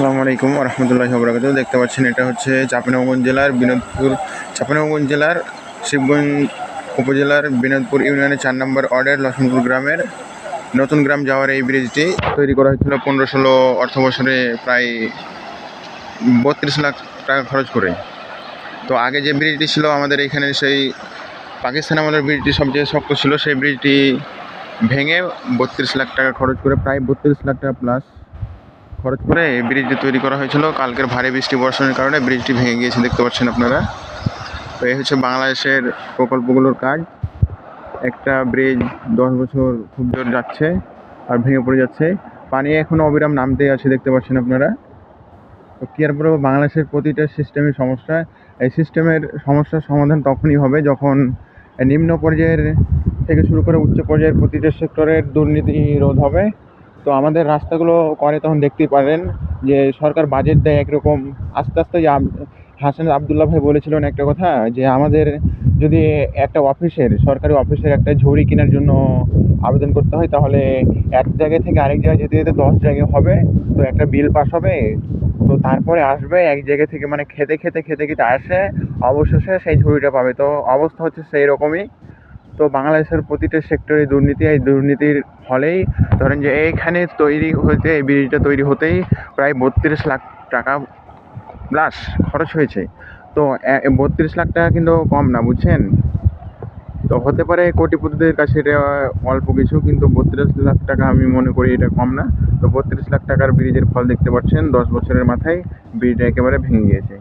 আসসালামু আলাইকুম রহমতুল্লাহ বরাকাত দেখতে পাচ্ছেন, এটা হচ্ছে চাঁপাইনবাবগঞ্জ জেলার বিনোদপুর চাঁপাইনবাবগঞ্জ জেলার শিবগঞ্জ উপজেলার বিনোদপুর ইউনিয়নের চার নম্বর ওয়ার্ডের লক্ষ্মণপুর গ্রামের নতুন গ্রাম যাওয়ার এই ব্রিজটি তৈরি করা হয়েছিল পনেরো ষোলো অর্থ বছরে প্রায় বত্রিশ লাখ টাকা খরচ করে। তো আগে যে ব্রিজটি ছিল, আমাদের এখানে সেই পাকিস্তান আমাদের ব্রিজটি সবচেয়ে শক্ত ছিল। সেই ব্রিজটি ভেঙে বত্রিশ লাখ টাকা খরচ করে প্রায় বত্রিশ লাখ টাকা প্লাস খরচ করে এই ব্রিজটি তৈরি করা হয়েছিল। কালকের ভারী বৃষ্টি, বর্ষণের কারণে ব্রিজটি ভেঙে গিয়েছে, দেখতে পাচ্ছেন আপনারা। তো এই হচ্ছে বাংলাদেশের প্রকল্পগুলোর কাজ। একটা ব্রিজ দশ বছর খুব জোর যাচ্ছে আর ভেঙে পড়ে যাচ্ছে। পানি এখনও অবিরাম নামতেই আছে, দেখতে পাচ্ছেন আপনারা। তো কি আর বলব, বাংলাদেশের প্রতিটা সিস্টেমের সমস্যা। এই সিস্টেমের সমস্যার সমাধান তখনই হবে যখন নিম্ন পর্যায়ের থেকে শুরু করে উচ্চ পর্যায়ের প্রতিটা সেক্টরের দুর্নীতি রোধ হবে। তো আমাদের রাস্তাগুলো করে তখন দেখতেই পারেন যে সরকার বাজেট দেয় একরকম। আস্তে আস্তে যে হাসান আবদুল্লাহ ভাই বলেছিলেন একটা কথা যে আমাদের যদি একটা অফিসের, সরকারি অফিসের একটা ঝুড়ি কেনার জন্য আবেদন করতে হয়, তাহলে এক জায়গা থেকে আরেক জায়গায় যেতে যেতে দশ জায়গায় হবে, তো একটা বিল পাস হবে। তো তারপরে আসবে, এক জায়গা থেকে মানে খেতে খেতে খেতে খেতে আসে, অবশেষে সেই ঝুড়িটা পাবে। তো অবস্থা হচ্ছে সেই রকমই তো বাংলাদেশের প্রতিটা সেক্টরে দুর্নীতি, এই দুর্নীতির ফলেই ধরেন যে এইখানে তৈরি হতে এই ব্রিজটা তৈরি হতেই প্রায় বত্রিশ লাখ টাকা প্লাস খরচ হয়েছে। তো বত্রিশ লাখ টাকা কিন্তু কম না, বুঝছেন? তো হতে পারে কোটিপতিদের কাছে এটা অল্প কিছু, কিন্তু বত্রিশ লাখ টাকা আমি মনে করি এটা কম না। তো বত্রিশ লাখ টাকার ব্রিজের ফল দেখতে পাচ্ছেন, দশ বছরের মাথায় ব্রিজটা একেবারে ভেঙে গিয়েছে।